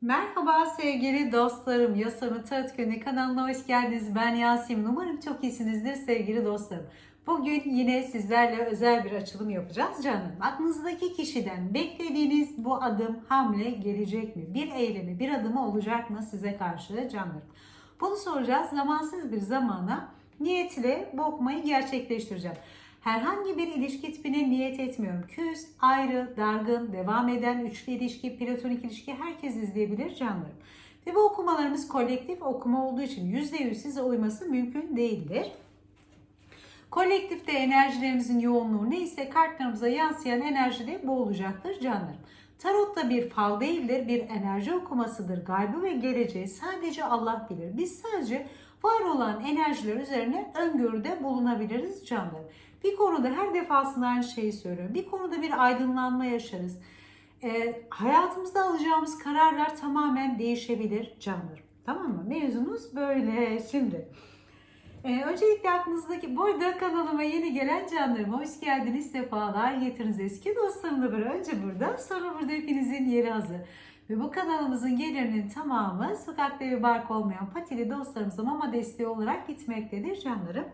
Merhaba sevgili dostlarım. Yasamı Tarot Köyü'ne kanalına hoş geldiniz. Ben Yasemin. Umarım çok iyisinizdir sevgili dostlarım. Bugün yine sizlerle özel bir açılım yapacağız canım. Aklınızdaki kişiden beklediğiniz bu adım hamle gelecek mi? Bir eylemi, bir adımı olacak mı size karşı canlarım? Bunu soracağız. Zamansız bir zamana niyetle bu okumayı gerçekleştireceğim. Herhangi bir ilişki tipine niyet etmiyorum. Küs, ayrı, dargın, devam eden, üçlü ilişki, platonik ilişki herkes izleyebilir canlarım. Ve bu okumalarımız kolektif okuma olduğu için %100 size uyması mümkün değildir. Kolektifte enerjilerimizin yoğunluğu neyse kartlarımıza yansıyan enerji de bu olacaktır canlarım. Tarot da bir fal değildir, bir enerji okumasıdır. Gaybı ve geleceği sadece Allah bilir. Biz sadece var olan enerjiler üzerine öngörüde bulunabiliriz canlarım. Bir konuda her defasında aynı şeyi söylüyorum. Bir konuda bir aydınlanma yaşarız. Ee, hayatımızda alacağımız kararlar tamamen değişebilir canlarım. Tamam mı? Mevzumuz böyle. Şimdi ee, öncelikle aklınızdaki, bu arada kanalıma yeni gelen canlarıma hoş geldiniz, sefalar getiriniz. Eski dostlarım da var. Önce burada, sonra burada hepinizin yeri hazır. Ve bu kanalımızın gelirinin tamamı sokakta ve bark olmayan patili dostlarımıza mama desteği olarak gitmektedir canlarım.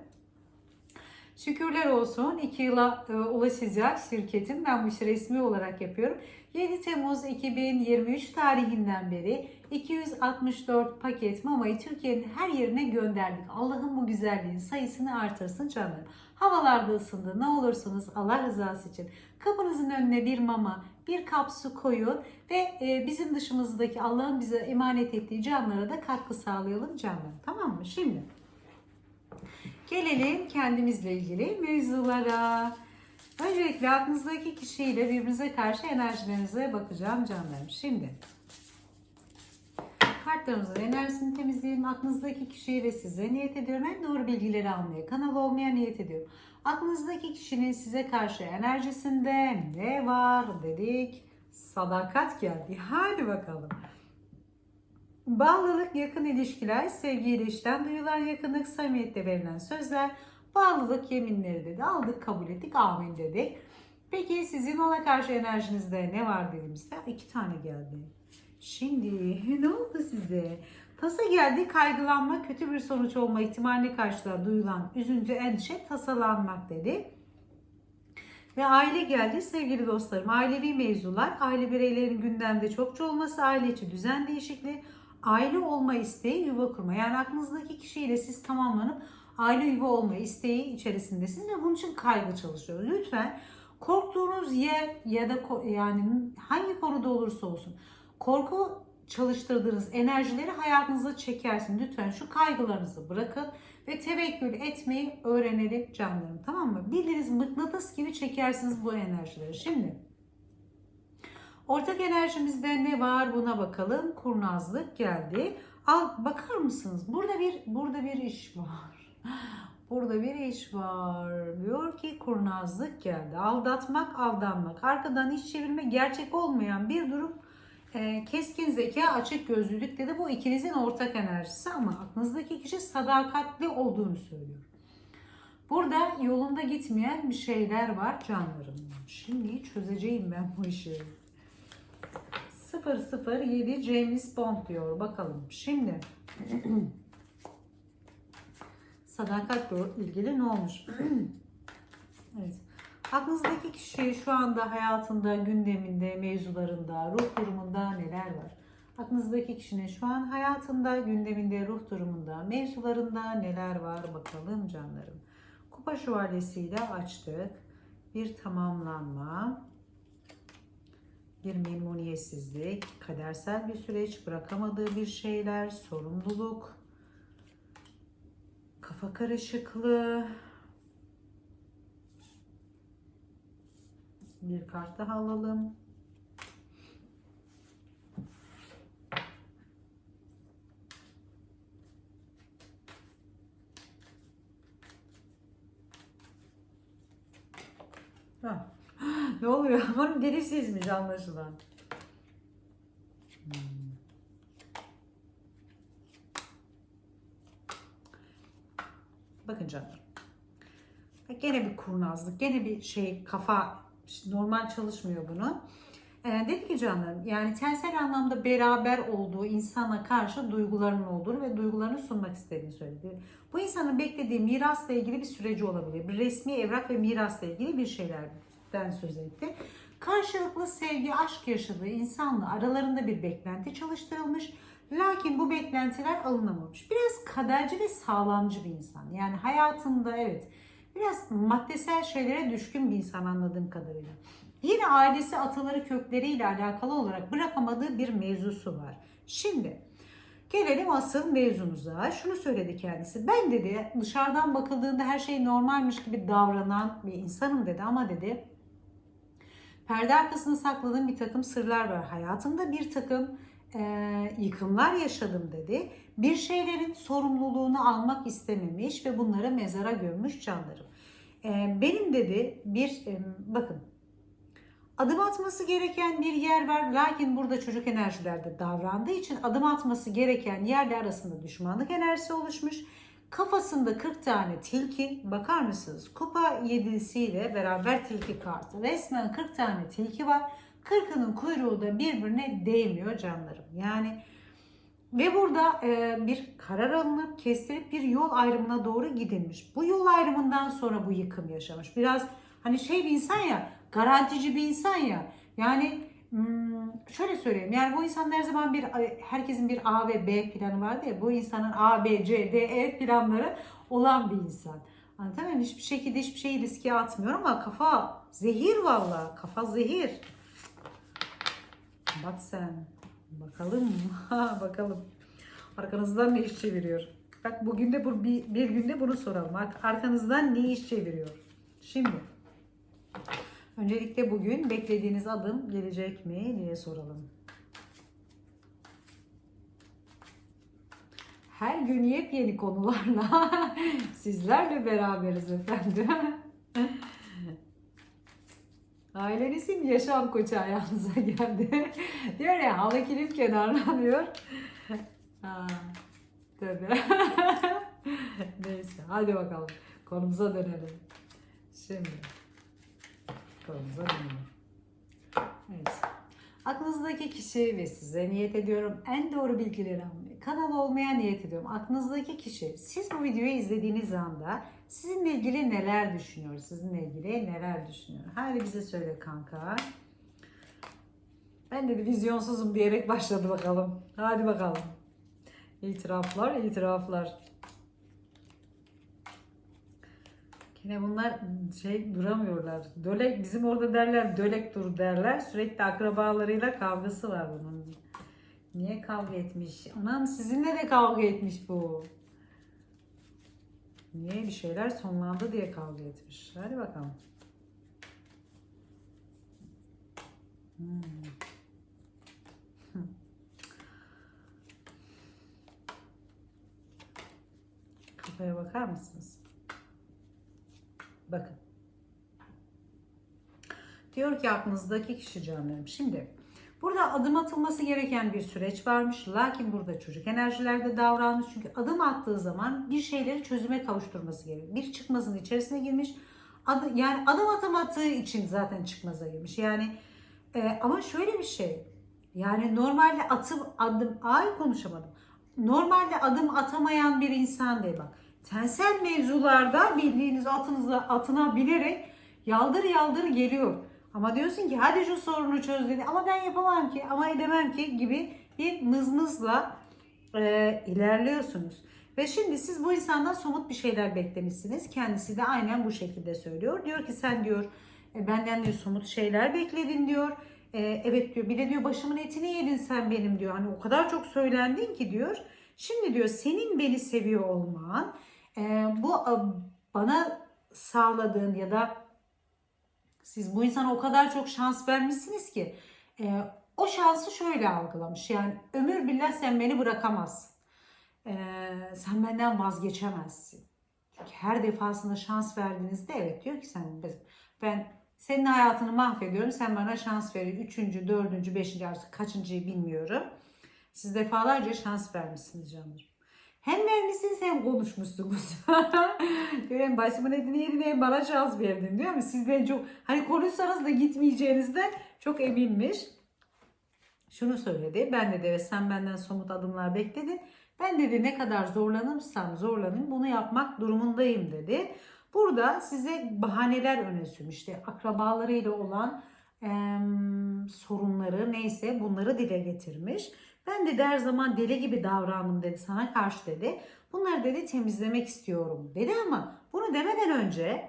Şükürler olsun 2 yıla e, ulaşacak şirketim. Ben bu işi resmi olarak yapıyorum. 7 Temmuz 2023 tarihinden beri 264 paket mamayı Türkiye'nin her yerine gönderdik. Allah'ın bu güzelliğin sayısını artırsın canlarım. Havalarda ısındı. Ne olursunuz Allah rızası için kapınızın önüne bir mama, bir kap su koyun ve e, bizim dışımızdaki Allah'ın bize emanet ettiği canlara da katkı sağlayalım canlarım. Tamam mı? Şimdi Gelelim kendimizle ilgili mevzulara. Öncelikle aklınızdaki kişiyle birbirinize karşı enerjilerinize bakacağım canlarım. Şimdi kartlarımızın enerjisini temizleyelim. Aklınızdaki kişiye ve size niyet ediyorum. En doğru bilgileri almaya, kanal olmaya niyet ediyorum. Aklınızdaki kişinin size karşı enerjisinde ne var dedik. Sadakat geldi. Hadi bakalım. Bağlılık, yakın ilişkiler, sevgiyle işten duyulan yakınlık, samimiyette verilen sözler, bağlılık yeminleri dedi. Aldık, kabul ettik, amin dedik. Peki sizin ona karşı enerjinizde ne var dediğimizde iki tane geldi. Şimdi ne oldu size? Tasa geldi, kaygılanma, kötü bir sonuç olma ihtimaline karşı duyulan üzüntü, endişe, tasalanmak dedi. Ve aile geldi sevgili dostlarım. Ailevi mevzular, aile bireylerin gündemde çokça olması, aile içi düzen değişikliği, aile olma isteği, yuva kurma. Yani aklınızdaki kişiyle siz tamamlanıp aile yuva olma isteği içerisindesiniz ve bunun için kaygı çalışıyoruz. Lütfen korktuğunuz yer ya da yani hangi konuda olursa olsun korku çalıştırdığınız enerjileri hayatınıza çekersin. Lütfen şu kaygılarınızı bırakın ve tevekkül etmeyi öğrenelim canlarım. Tamam mı? Bildiğiniz mıknatıs gibi çekersiniz bu enerjileri. Şimdi Ortak enerjimizde ne var buna bakalım. Kurnazlık geldi. Al bakar mısınız? Burada bir burada bir iş var. Burada bir iş var. Diyor ki kurnazlık geldi. Aldatmak, aldanmak. Arkadan iş çevirme gerçek olmayan bir durum. E, keskin zeka, açık gözlülük dedi. Bu ikinizin ortak enerjisi ama aklınızdaki kişi sadakatli olduğunu söylüyor. Burada yolunda gitmeyen bir şeyler var canlarım. Şimdi çözeceğim ben bu işi. 007 James Bond diyor. Bakalım. Şimdi sadakatle ilgili ne olmuş? evet. Aklınızdaki kişi şu anda hayatında, gündeminde, mevzularında, ruh durumunda neler var? Aklınızdaki kişinin şu an hayatında, gündeminde, ruh durumunda, mevzularında neler var bakalım canlarım. Kupa şövalyesiyle açtık. Bir tamamlanma, bir memnuniyetsizlik, kadersel bir süreç, bırakamadığı bir şeyler, sorumluluk, kafa karışıklığı. Bir kart daha alalım. Ha. ne oluyor? Aman biri sizmiş anlaşılan. Bakın canım. Gene bir kurnazlık, gene bir şey kafa normal çalışmıyor bunu. Ee, dedi ki canım yani tensel anlamda beraber olduğu insana karşı duygularının olduğunu ve duygularını sunmak istediğini söyledi. Bu insanın beklediği mirasla ilgili bir süreci olabilir. Bir resmi evrak ve mirasla ilgili bir şeylerden söz etti. Karşılıklı sevgi, aşk yaşadığı insanla aralarında bir beklenti çalıştırılmış. Lakin bu beklentiler alınamamış. Biraz kaderci ve sağlamcı bir insan. Yani hayatında evet biraz maddesel şeylere düşkün bir insan anladığım kadarıyla. Yine ailesi ataları kökleriyle alakalı olarak bırakamadığı bir mevzusu var. Şimdi gelelim asıl mevzumuza. Şunu söyledi kendisi. Ben dedi dışarıdan bakıldığında her şey normalmiş gibi davranan bir insanım dedi ama dedi perde arkasında sakladığım bir takım sırlar var. Hayatımda bir takım e, yıkımlar yaşadım dedi. Bir şeylerin sorumluluğunu almak istememiş ve bunları mezara gömmüş canlarım. E, benim dedi bir e, bakın adım atması gereken bir yer var. Lakin burada çocuk enerjilerde davrandığı için adım atması gereken yerler arasında düşmanlık enerjisi oluşmuş. Kafasında 40 tane tilki, bakar mısınız? Kupa yedisiyle beraber tilki kartı. Resmen 40 tane tilki var. 40'ının kuyruğu da birbirine değmiyor canlarım. Yani ve burada e, bir karar alınıp kestirip bir yol ayrımına doğru gidilmiş. Bu yol ayrımından sonra bu yıkım yaşamış. Biraz hani şey bir insan ya, garantici bir insan ya. Yani hmm, şöyle söyleyeyim. Yani bu insan her zaman bir herkesin bir A ve B planı vardı ya. Bu insanın A, B, C, D, E planları olan bir insan. Anladın mı? Hiçbir şekilde hiçbir şeyi riske atmıyor ama kafa zehir vallahi. Kafa zehir. Bak sen. Bakalım. Bakalım. Arkanızdan ne iş çeviriyor? Bak bugün de bu, bir, bir günde bunu soralım. Ar- Arkanızdan ne iş çeviriyor? Şimdi. Öncelikle bugün beklediğiniz adım gelecek mi diye soralım. Her gün yepyeni konularla sizlerle beraberiz efendim. Ailenizin yaşam koçu ayağınıza geldi. diyor ya halı kilim kenarına diyor. Ha, tabii. Neyse hadi bakalım konumuza dönelim. Şimdi konumuza dönelim. Evet. Aklınızdaki kişi ve size niyet ediyorum en doğru bilgileri almaya. Kanal olmaya niyet ediyorum. Aklınızdaki kişi siz bu videoyu izlediğiniz anda sizinle ilgili neler düşünüyor? Sizinle ilgili neler düşünüyor? Hadi bize söyle kanka. Ben de bir vizyonsuzum diyerek başladı bakalım. Hadi bakalım. İtiraflar, itiraflar. Yine bunlar şey duramıyorlar. Dölek bizim orada derler dölek dur derler. Sürekli akrabalarıyla kavgası var bunun. Niye kavga etmiş? Anam sizinle de kavga etmiş bu. Niye bir şeyler sonlandı diye kavga etmiş. Hadi bakalım. Hmm. Kafaya bakar mısınız? Bakın. Diyor ki aklınızdaki kişi canlarım. Şimdi burada adım atılması gereken bir süreç varmış. Lakin burada çocuk enerjilerde davranmış. Çünkü adım attığı zaman bir şeyleri çözüme kavuşturması gerekiyor. Bir çıkmazın içerisine girmiş. Adı, yani adım atamadığı için zaten çıkmaza girmiş. Yani e, ama şöyle bir şey. Yani normalde atım adım ay konuşamadım. Normalde adım atamayan bir insan değil bak. Tensel mevzularda bildiğiniz atınıza atına binerek yaldır yaldır geliyor. Ama diyorsun ki hadi şu sorunu çöz dedi. Ama ben yapamam ki ama edemem ki gibi bir mızmızla e, ilerliyorsunuz. Ve şimdi siz bu insandan somut bir şeyler beklemişsiniz. Kendisi de aynen bu şekilde söylüyor. Diyor ki sen diyor e, benden diyor somut şeyler bekledin diyor. E, evet diyor bir de diyor başımın etini yedin sen benim diyor. Hani o kadar çok söylendin ki diyor. Şimdi diyor senin beni seviyor olman bu bana sağladığın ya da siz bu insana o kadar çok şans vermişsiniz ki o şansı şöyle algılamış. Yani ömür billah sen beni bırakamazsın. Sen benden vazgeçemezsin. Çünkü her defasında şans verdiğinizde evet diyor ki sen ben senin hayatını mahvediyorum. Sen bana şans veriyorsun. Üçüncü, dördüncü, beşinci artık kaçıncıyı bilmiyorum. Siz defalarca şans vermişsiniz canlarım. Hem vermişsiniz hem konuşmuşsunuz. diyor hem başımın etini yedin hem bana şans verdin diyor mu? Sizden çok hani konuşsanız da gitmeyeceğinizden çok eminmiş. şunu söyledi. Ben dedi evet sen benden somut adımlar bekledin. Ben dedi ne kadar zorlanırsam zorlanayım bunu yapmak durumundayım dedi. Burada size bahaneler öne sürmüş. İşte akrabalarıyla olan em, sorunları neyse bunları dile getirmiş. Ben de her zaman deli gibi davrandım dedi sana karşı dedi. Bunları dedi temizlemek istiyorum dedi ama bunu demeden önce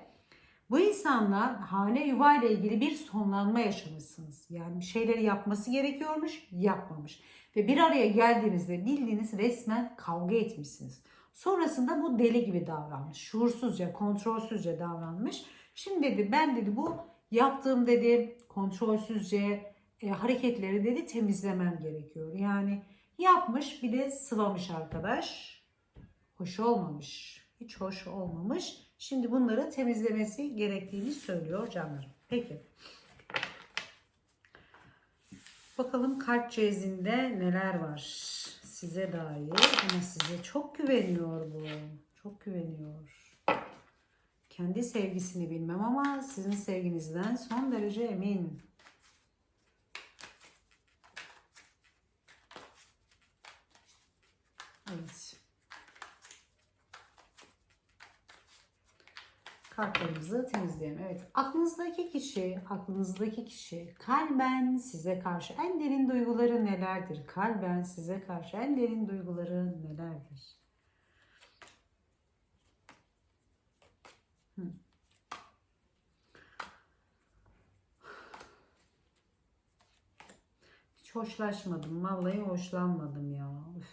bu insanlar hane yuva ile ilgili bir sonlanma yaşamışsınız. Yani bir şeyleri yapması gerekiyormuş, yapmamış. Ve bir araya geldiğinizde bildiğiniz resmen kavga etmişsiniz. Sonrasında bu deli gibi davranmış. Şuursuzca, kontrolsüzce davranmış. Şimdi dedi ben dedi bu yaptığım dedi kontrolsüzce e, hareketleri dedi temizlemem gerekiyor. Yani yapmış bir de sıvamış arkadaş. Hoş olmamış. Hiç hoş olmamış. Şimdi bunları temizlemesi gerektiğini söylüyor canlarım. Peki. Bakalım kalp cezinde neler var size dair ama size çok güveniyor bu. Çok güveniyor. Kendi sevgisini bilmem ama sizin sevginizden son derece emin. Evet. Kartlarımızı temizleyelim. Evet. Aklınızdaki kişi, aklınızdaki kişi kalben size karşı en derin duyguları nelerdir? Kalben size karşı en derin duyguları nelerdir? Hı. Hiç hoşlaşmadım. Vallahi hoşlanmadım ya. Üf.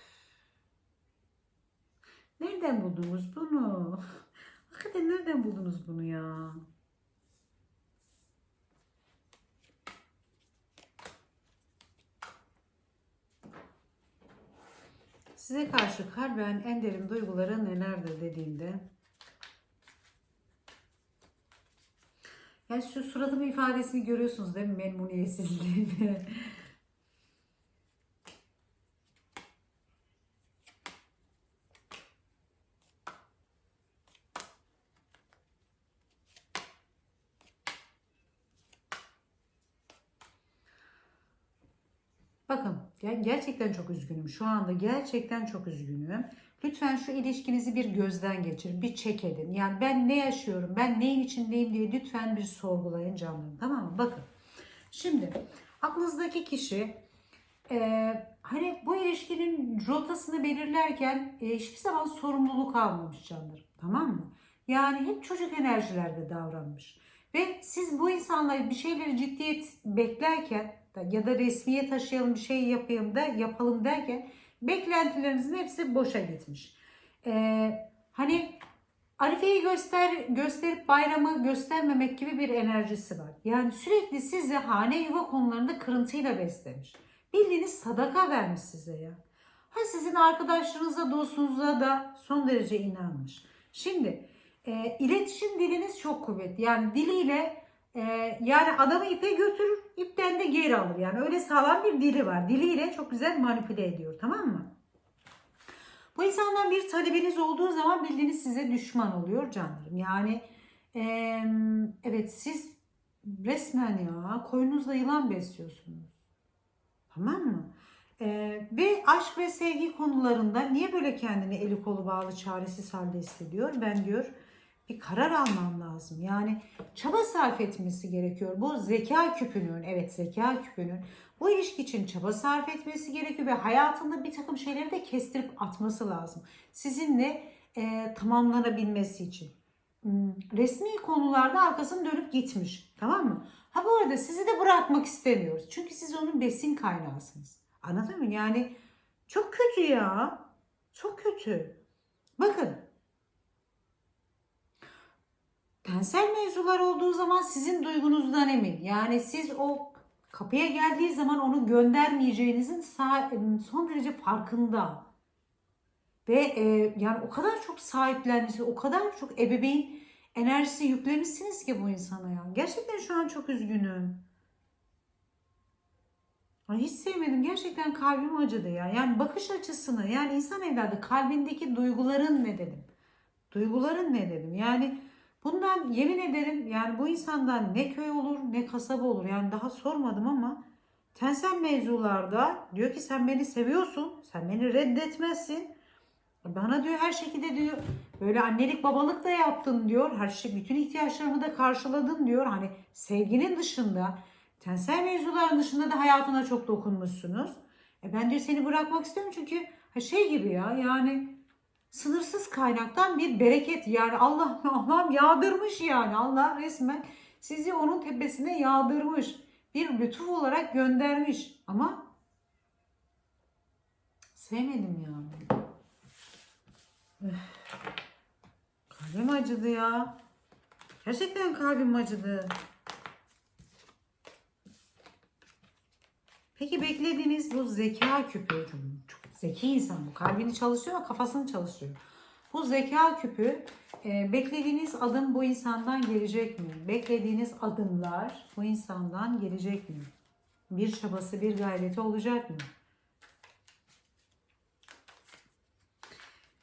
Nereden buldunuz bunu? Hakikaten nereden buldunuz bunu ya? Size karşı kalben en derin duyguları nelerdir dediğinde yani şu suratımın ifadesini görüyorsunuz değil mi? Memnuniyetsizliğini. Gerçekten çok üzgünüm. Şu anda gerçekten çok üzgünüm. Lütfen şu ilişkinizi bir gözden geçirin, bir çek edin. Yani ben ne yaşıyorum, ben neyin içindeyim diye lütfen bir sorgulayın canlarım. Tamam mı? Bakın. Şimdi aklınızdaki kişi e, hani bu ilişkinin rotasını belirlerken e, hiçbir zaman sorumluluk almamış canlarım. Tamam mı? Yani hep çocuk enerjilerde davranmış. Ve siz bu insanla bir şeyleri ciddiyet beklerken ya da resmiye taşıyalım bir şey yapayım da yapalım derken beklentilerinizin hepsi boşa gitmiş. Ee, hani Arife'yi göster gösterip bayramı göstermemek gibi bir enerjisi var. Yani sürekli sizi hane yuva konularında kırıntıyla beslemiş. Bildiğiniz sadaka vermiş size ya. Ha sizin arkadaşlarınıza, dostunuza da son derece inanmış. Şimdi e, iletişim diliniz çok kuvvetli. Yani diliyle e, yani adamı ipe götürür, ipten de geri alır. Yani öyle sağlam bir dili var. Diliyle çok güzel manipüle ediyor. Tamam mı? Bu insandan bir talebiniz olduğu zaman bildiğiniz size düşman oluyor canlarım. Yani e, evet siz resmen ya koyunuzla yılan besliyorsunuz. Tamam mı? Ee, ve aşk ve sevgi konularında niye böyle kendini eli kolu bağlı çaresiz halde hissediyor? Ben diyor bir karar almam lazım. Yani çaba sarf etmesi gerekiyor. Bu zeka küpünün, evet zeka küpünün bu ilişki için çaba sarf etmesi gerekiyor ve hayatında bir takım şeyleri de kestirip atması lazım. Sizinle e, tamamlanabilmesi için. Hmm, Resmi konularda arkasını dönüp gitmiş. Tamam mı? Ha bu arada sizi de bırakmak istemiyoruz. Çünkü siz onun besin kaynağısınız. Anladın mı? Yani çok kötü ya. Çok kötü. Bakın tensel mevzular olduğu zaman sizin duygunuzdan emin. Yani siz o kapıya geldiği zaman onu göndermeyeceğinizin son derece farkında. Ve e, yani o kadar çok sahiplenmişsiniz, o kadar çok ebeveyn enerjisi yüklemişsiniz ki bu insana ya. Gerçekten şu an çok üzgünüm. Hiç sevmedim. Gerçekten kalbim acıdı ya. Yani bakış açısını, yani insan evladı kalbindeki duyguların ne dedim? Duyguların ne dedim? Yani Bundan yemin ederim yani bu insandan ne köy olur ne kasaba olur. Yani daha sormadım ama tensel mevzularda diyor ki sen beni seviyorsun. Sen beni reddetmezsin. Bana diyor her şekilde diyor böyle annelik babalık da yaptın diyor. Her şey bütün ihtiyaçlarımı da karşıladın diyor. Hani sevginin dışında tensel mevzuların dışında da hayatına çok dokunmuşsunuz. E ben diyor seni bırakmak istemiyorum çünkü şey gibi ya yani sınırsız kaynaktan bir bereket yani Allah Allah'ım yağdırmış yani Allah resmen sizi onun tepesine yağdırmış. Bir lütuf olarak göndermiş ama sevmedim yani. Üf. Kalbim acıdı ya. Gerçekten kalbim acıdı. Peki beklediğiniz bu zeka küpü, çok zeki insan bu. Kalbini çalışıyor ama kafasını çalışıyor. Bu zeka küpü e, beklediğiniz adım bu insandan gelecek mi? Beklediğiniz adımlar bu insandan gelecek mi? Bir çabası, bir gayreti olacak mı?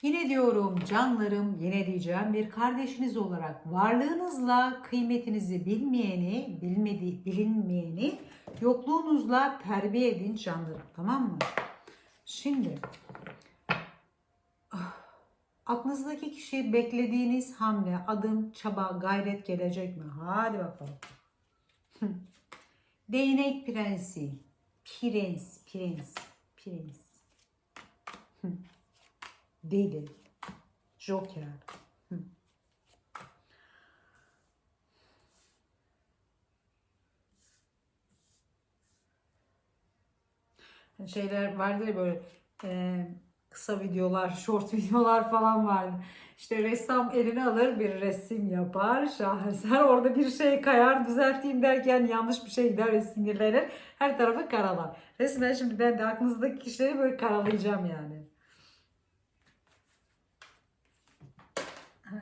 Yine diyorum canlarım, yine diyeceğim bir kardeşiniz olarak varlığınızla kıymetinizi bilmeyeni, bilmedi, bilinmeyeni yokluğunuzla terbiye edin canlarım. Tamam mı? Şimdi ah, aklınızdaki kişi beklediğiniz hamle, adım, çaba, gayret gelecek mi? Hadi bakalım. Değnek prensi. Prens, prens, prens. Deli. Joker. Şeyler vardı ya böyle e, kısa videolar, short videolar falan vardı. İşte ressam eline alır bir resim yapar, şaheser. Orada bir şey kayar, düzelteyim derken yanlış bir şey gider ve sinirlenir. Her tarafı karalar. Resmen şimdi ben de aklınızdaki kişileri böyle karalayacağım yani.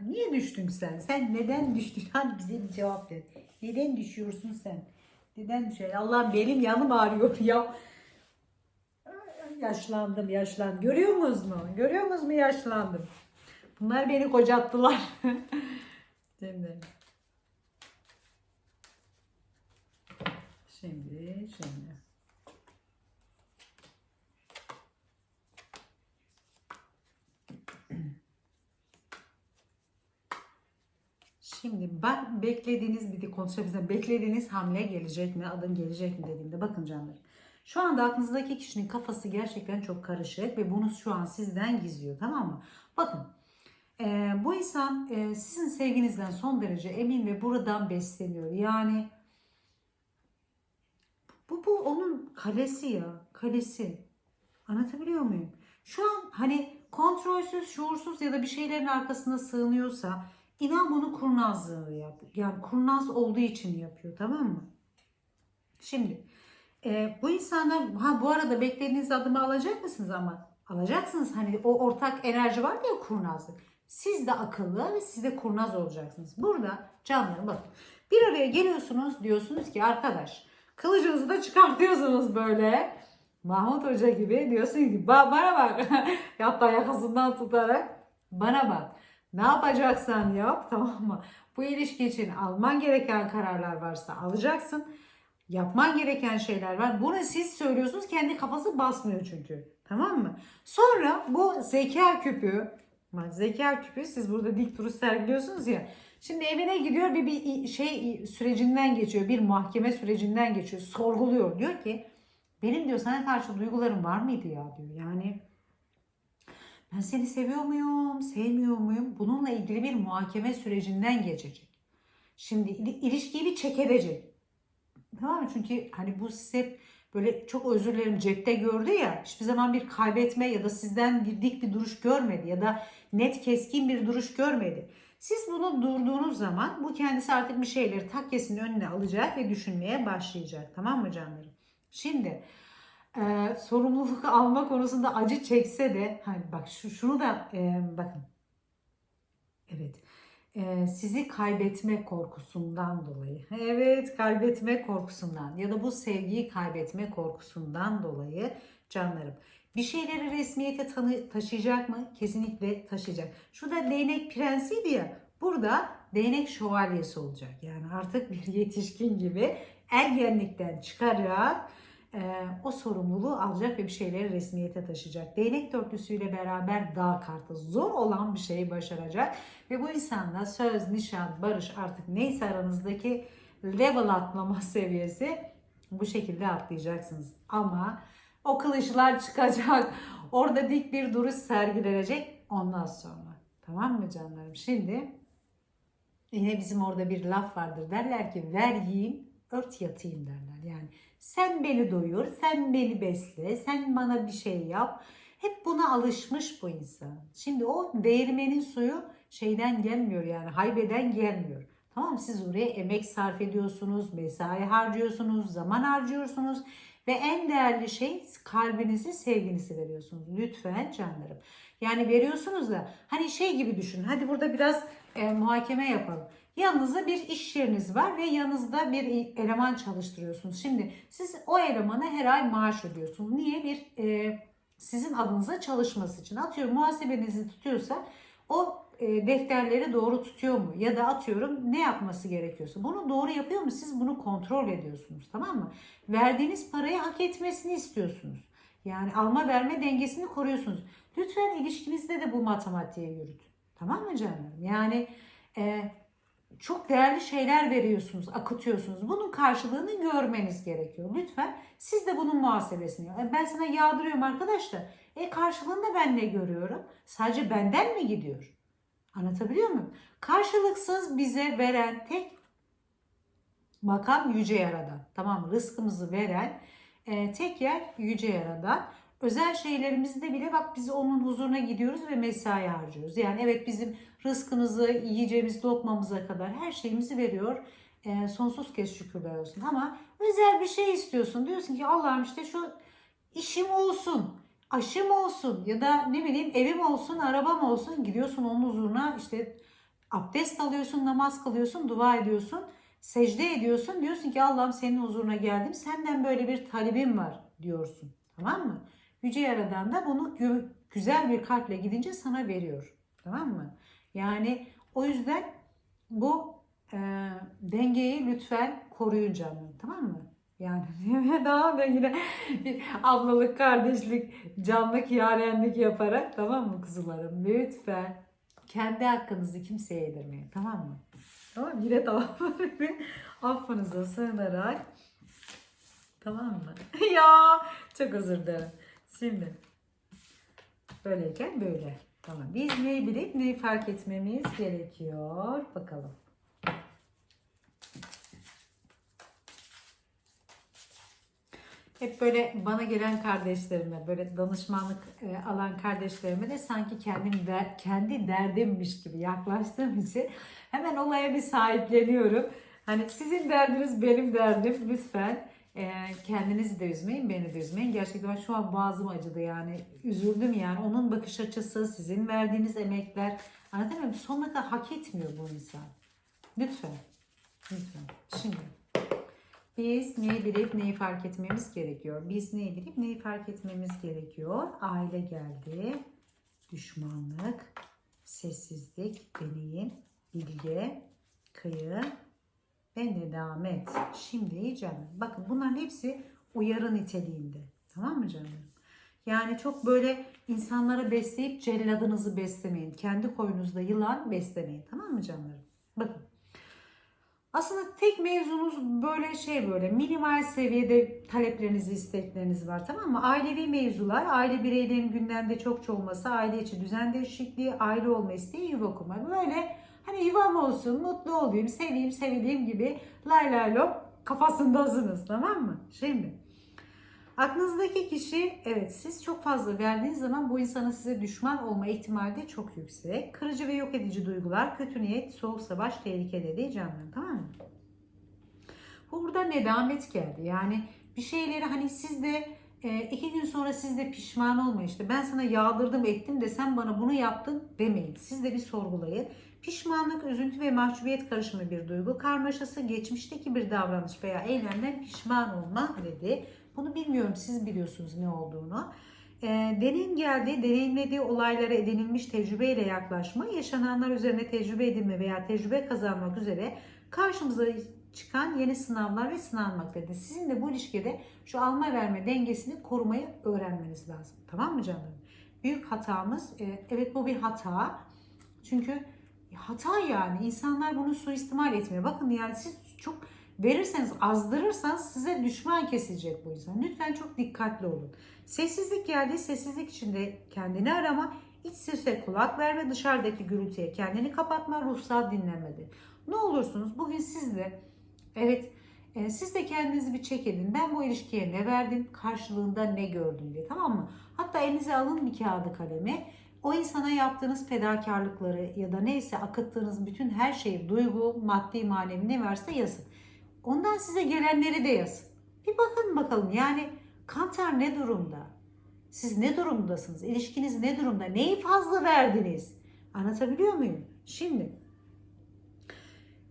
Niye düştün sen? Sen neden düştün? Hadi bize bir cevap ver. Neden düşüyorsun sen? Neden düşüyor? Allah'ım benim yanım ağrıyor ya. Yaşlandım, yaşlandım. Görüyor musunuz mu? Görüyor musunuz mu yaşlandım? Bunlar beni kocattılar. Şimdi. Şimdi, şimdi. Şimdi ben beklediğiniz bir de konuşabilirsem beklediğiniz hamle gelecek mi, adım gelecek mi dediğimde bakın canlarım. Şu anda aklınızdaki kişinin kafası gerçekten çok karışık ve bunu şu an sizden gizliyor tamam mı? Bakın e, bu insan e, sizin sevginizden son derece emin ve buradan besleniyor. Yani bu, bu onun kalesi ya kalesi. Anlatabiliyor muyum? Şu an hani kontrolsüz, şuursuz ya da bir şeylerin arkasına sığınıyorsa inan bunu kurnazlığı yap. Yani kurnaz olduğu için yapıyor tamam mı? Şimdi e, bu insanlar ha bu arada beklediğiniz adımı alacak mısınız ama? Alacaksınız hani o ortak enerji var ya kurnazlık. Siz de akıllı ve siz de kurnaz olacaksınız. Burada canlarım bakın bir araya geliyorsunuz diyorsunuz ki arkadaş kılıcınızı da çıkartıyorsunuz böyle. Mahmut Hoca gibi diyorsun ki "Ba- bana bak hatta yakasından tutarak bana bak ne yapacaksan yap tamam mı? Bu ilişki için alman gereken kararlar varsa alacaksın. Yapman gereken şeyler var. Bunu siz söylüyorsunuz kendi kafası basmıyor çünkü. Tamam mı? Sonra bu zeka küpü zeka küpü siz burada dik duruş sergiliyorsunuz ya. Şimdi evine gidiyor bir, bir şey sürecinden geçiyor. Bir mahkeme sürecinden geçiyor. Sorguluyor. Diyor ki benim diyor sana karşı duygularım var mıydı ya diyor. Yani ben seni seviyor muyum, sevmiyor muyum? Bununla ilgili bir muhakeme sürecinden geçecek. Şimdi il- ilişkiyi bir çek edecek. Tamam mı? Çünkü hani bu siz hep böyle çok özür dilerim cepte gördü ya hiçbir zaman bir kaybetme ya da sizden bir dik bir duruş görmedi ya da net keskin bir duruş görmedi. Siz bunu durduğunuz zaman bu kendisi artık bir şeyleri takkesinin önüne alacak ve düşünmeye başlayacak. Tamam mı canlarım? Şimdi e, sorumluluk alma konusunda acı çekse de hani bak şu, şunu da e, bakın. Evet. E, sizi kaybetme korkusundan dolayı. Evet, kaybetme korkusundan ya da bu sevgiyi kaybetme korkusundan dolayı canlarım. Bir şeyleri resmiyete tanı, taşıyacak mı? Kesinlikle taşıyacak. Şurada değnek prensiydi ya. Burada değnek şövalyesi olacak. Yani artık bir yetişkin gibi ergenlikten çıkacak. E, o sorumluluğu alacak ve bir şeyleri resmiyete taşıyacak. Değnek dörtlüsüyle beraber dağ kartı zor olan bir şeyi başaracak ve bu insanla söz, nişan, barış artık neyse aranızdaki level atlama seviyesi bu şekilde atlayacaksınız. Ama o kılıçlar çıkacak. Orada dik bir duruş sergilenecek ondan sonra. Tamam mı canlarım? Şimdi yine bizim orada bir laf vardır. Derler ki ver yiyeyim, ört yatayım derler. Yani sen beni doyur, sen beni besle, sen bana bir şey yap. Hep buna alışmış bu insan. Şimdi o değirmenin suyu şeyden gelmiyor yani haybeden gelmiyor. Tamam? Siz oraya emek sarf ediyorsunuz, mesai harcıyorsunuz, zaman harcıyorsunuz ve en değerli şey kalbinizi, sevginizi veriyorsunuz. Lütfen canlarım. Yani veriyorsunuz da hani şey gibi düşünün. Hadi burada biraz e, muhakeme yapalım. Yanınızda bir iş yeriniz var ve yanınızda bir eleman çalıştırıyorsunuz. Şimdi siz o elemana her ay maaş ödüyorsunuz. Niye? Bir e, sizin adınıza çalışması için. Atıyorum muhasebenizi tutuyorsa o e, defterleri doğru tutuyor mu? Ya da atıyorum ne yapması gerekiyorsa. Bunu doğru yapıyor mu? Siz bunu kontrol ediyorsunuz. Tamam mı? Verdiğiniz parayı hak etmesini istiyorsunuz. Yani alma verme dengesini koruyorsunuz. Lütfen ilişkinizde de bu matematiğe yürütün. Tamam mı canım? Yani e, çok değerli şeyler veriyorsunuz, akıtıyorsunuz. Bunun karşılığını görmeniz gerekiyor. Lütfen siz de bunun muhasebesini yapın. E, Ben sana yağdırıyorum arkadaşlar. E karşılığında ben ne görüyorum? Sadece benden mi gidiyor? Anlatabiliyor muyum? Karşılıksız bize veren tek makam Yüce Yaradan. Tamam mı? Rızkımızı veren e, tek yer Yüce Yaradan. Özel şeylerimizde bile bak biz onun huzuruna gidiyoruz ve mesai harcıyoruz. Yani evet bizim rızkımızı, yiyeceğimiz lokmamıza kadar her şeyimizi veriyor. E, sonsuz kez şükürler olsun. Ama özel bir şey istiyorsun. Diyorsun ki Allah'ım işte şu işim olsun, aşım olsun ya da ne bileyim evim olsun, arabam olsun. Gidiyorsun onun huzuruna işte abdest alıyorsun, namaz kılıyorsun, dua ediyorsun, secde ediyorsun. Diyorsun ki Allah'ım senin huzuruna geldim. Senden böyle bir talebim var diyorsun. Tamam mı? Yüce Yaradan da bunu gü- güzel bir kalple gidince sana veriyor. Tamam mı? Yani o yüzden bu e, dengeyi lütfen koruyun canım. Tamam mı? Yani daha da yine bir ablalık, kardeşlik, canlık, yarenlik yaparak tamam mı kızlarım? Lütfen kendi hakkınızı kimseye yedirmeyin. Tamam mı? Tamam yine tamam. Affınıza sığınarak Tamam mı? ya çok özür dilerim. Şimdi böyleyken böyle. Tamam. Biz neyi bilip neyi fark etmemiz gerekiyor. Bakalım. Hep böyle bana gelen kardeşlerime, böyle danışmanlık e, alan kardeşlerime de sanki kendim der, kendi derdimmiş gibi yaklaştığım için hemen olaya bir sahipleniyorum. Hani sizin derdiniz benim derdim lütfen. E, kendinizi de üzmeyin, beni de üzmeyin. Gerçekten şu an boğazım acıdı yani. Üzüldüm yani. Onun bakış açısı, sizin verdiğiniz emekler. Anladın mı? Sonuna kadar hak etmiyor bu insan. Lütfen. Lütfen. Şimdi. Biz neyi bilip neyi fark etmemiz gerekiyor? Biz neyi bilip neyi fark etmemiz gerekiyor? Aile geldi. Düşmanlık, sessizlik, deneyim, bilge, kıyı, ve nedamet. Şimdi canım bakın bunların hepsi uyarı niteliğinde. Tamam mı canım? Yani çok böyle insanlara besleyip celladınızı beslemeyin. Kendi koyunuzda yılan beslemeyin. Tamam mı canlarım? Bakın. Aslında tek mevzunuz böyle şey böyle minimal seviyede talepleriniz, istekleriniz var tamam mı? Ailevi mevzular, aile bireylerinin gündemde çokça olması, aile içi düzen değişikliği, aile olma isteği, yuva kurma. Böyle Hani yuvam olsun, mutlu olayım, seveyim, sevileyim gibi lay lay lop kafasındasınız tamam mı? Şimdi aklınızdaki kişi evet siz çok fazla verdiğiniz zaman bu insanın size düşman olma ihtimali de çok yüksek. Kırıcı ve yok edici duygular, kötü niyet, soğuk savaş, tehlike dediği canlı tamam mı? Burada nedamet geldi. Yani bir şeyleri hani siz de e, iki gün sonra siz de pişman olmayın işte ben sana yağdırdım ettim de sen bana bunu yaptın demeyin. Siz de bir sorgulayın. Pişmanlık, üzüntü ve mahcubiyet karışımı bir duygu karmaşası, geçmişteki bir davranış veya eylemden pişman olma dedi. Bunu bilmiyorum, siz biliyorsunuz ne olduğunu. E, deneyim geldi, deneyimlediği olaylara edinilmiş tecrübeyle yaklaşma, yaşananlar üzerine tecrübe edinme veya tecrübe kazanmak üzere karşımıza çıkan yeni sınavlar ve sınanmaktadır. Sizin de bu ilişkide şu alma verme dengesini korumayı öğrenmeniz lazım. Tamam mı canım? Büyük hatamız, e, evet bu bir hata. Çünkü hata yani insanlar bunu suistimal etmiyor. Bakın yani siz çok verirseniz, azdırırsanız size düşman kesilecek bu insan. Lütfen çok dikkatli olun. Sessizlik geldi, sessizlik içinde kendini arama, iç sese kulak verme, dışarıdaki gürültüye kendini kapatma, ruhsal dinlenmedi. Ne olursunuz bugün siz de, evet e, siz de kendinizi bir çek. Ben bu ilişkiye ne verdim, karşılığında ne gördüm diye tamam mı? Hatta elinize alın bir kağıdı kalemi. O insana yaptığınız fedakarlıkları ya da neyse akıttığınız bütün her şeyi, duygu, maddi, manevi ne varsa yazın. Ondan size gelenleri de yazın. Bir bakın bakalım yani kantar ne durumda? Siz ne durumdasınız? İlişkiniz ne durumda? Neyi fazla verdiniz? Anlatabiliyor muyum? Şimdi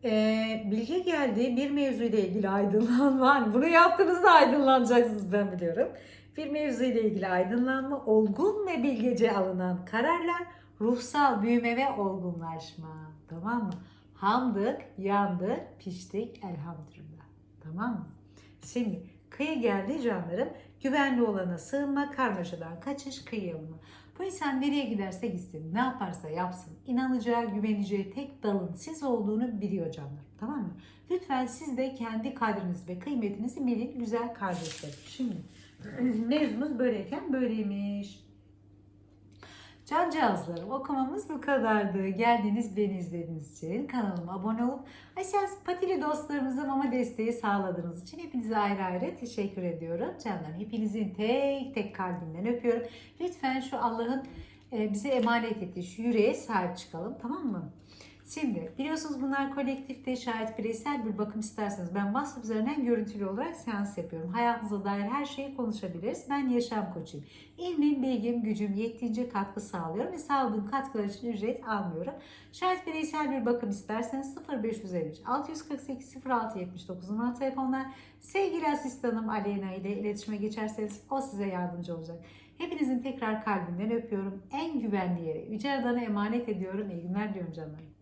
ee, bilgi geldi bir mevzuyla ilgili aydınlanma. Hani bunu yaptığınızda aydınlanacaksınız ben biliyorum. Bir mevzuyla ilgili aydınlanma, olgun ve bilgece alınan kararlar, ruhsal büyüme ve olgunlaşma. Tamam mı? Hamdık, yandık, piştik elhamdülillah. Tamam mı? Şimdi kıyı geldi canlarım. Güvenli olana sığınma, karmaşadan kaçış, kıyı alımı. Bu insan nereye giderse gitsin, ne yaparsa yapsın, inanacağı, güveneceği tek dalın siz olduğunu biliyor canlarım. Tamam mı? Lütfen siz de kendi kadriniz ve kıymetinizi bilin güzel kardeşlerim. Şimdi mevzumuz böyleyken böyleymiş. Cancağızlarım okumamız bu kadardı. Geldiğiniz beni izlediğiniz için kanalıma abone olup aşağı patili dostlarımıza mama desteği sağladığınız için hepinize ayrı ayrı teşekkür ediyorum. Canlarım hepinizin tek tek kalbinden öpüyorum. Lütfen şu Allah'ın e, bize emanet ettiği şu yüreğe sahip çıkalım tamam mı? Şimdi biliyorsunuz bunlar kolektifte şayet bireysel bir bakım isterseniz ben WhatsApp üzerinden görüntülü olarak seans yapıyorum. Hayatınıza dair her şeyi konuşabiliriz. Ben yaşam koçuyum. İlmim, bilgim, gücüm yettiğince katkı sağlıyorum ve sağladığım katkılar için ücret almıyorum. Şayet bireysel bir bakım isterseniz 0553 648 06 79 numaralı telefonlar sevgili asistanım Aleyna ile iletişime geçerseniz o size yardımcı olacak. Hepinizin tekrar kalbinden öpüyorum. En güvenli yere Yüce Aradan'a emanet ediyorum. İyi günler diyorum canlarım.